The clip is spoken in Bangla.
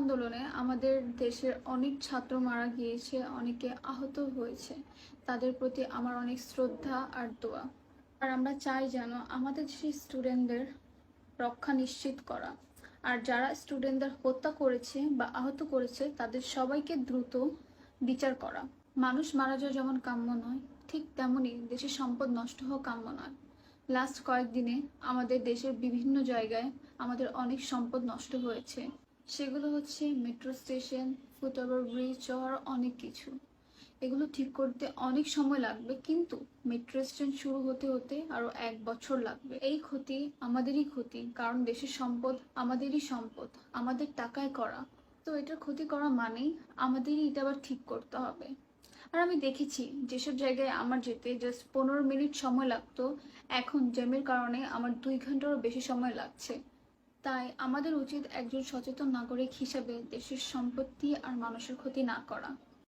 আন্দোলনে আমাদের দেশের অনেক ছাত্র মারা গিয়েছে, অনেকে আহত হয়েছে। তাদের প্রতি আমার অনেক শ্রদ্ধা আর দোয়া। আর আমরা চাই যেন আমাদের দেশের স্টুডেন্টদের রক্ষা নিশ্চিত করা। আর যারা স্টুডেন্টদের হত্যা করেছে বা আহত করেছে, তাদের সবাইকে দ্রুত বিচার করা। মানুষ মারা যাওয়া যেমন কাম্য নয়, ঠিক তেমনই দেশের সম্পদ নষ্ট হওয়া কাম্য নয়। লাস্ট কয়েকদিনে আমাদের দেশের বিভিন্ন জায়গায় আমাদের অনেক সম্পদ নষ্ট হয়েছে। সেগুলো হচ্ছে metro station foot over bridge আর অনেক কিছু। এগুলো ঠিক করতে অনেক সময় লাগবে, কিন্তু মেট্রো স্টেশন শুরু হতে হতে আরও এক বছর লাগবে। এই ক্ষতি আমাদেরই ক্ষতি, কারণ দেশের সম্পদ আমাদেরই সম্পদ, আমাদের টাকায় করা। তো এটার ক্ষতি করা মানেই আমাদেরই এটা আবার ঠিক করতে হবে। আর আমি দেখেছি, যেসব জায়গায় আমার যেতে জাস্ট পনেরো মিনিট সময় লাগতো, এখন জ্যামের কারণে আমার দুই ঘন্টারও বেশি সময় লাগছে। তাই আমাদের উচিত একজন সচেতন নাগরিক হিসাবে দেশের সম্পত্তি আর মানুষের ক্ষতি না করা।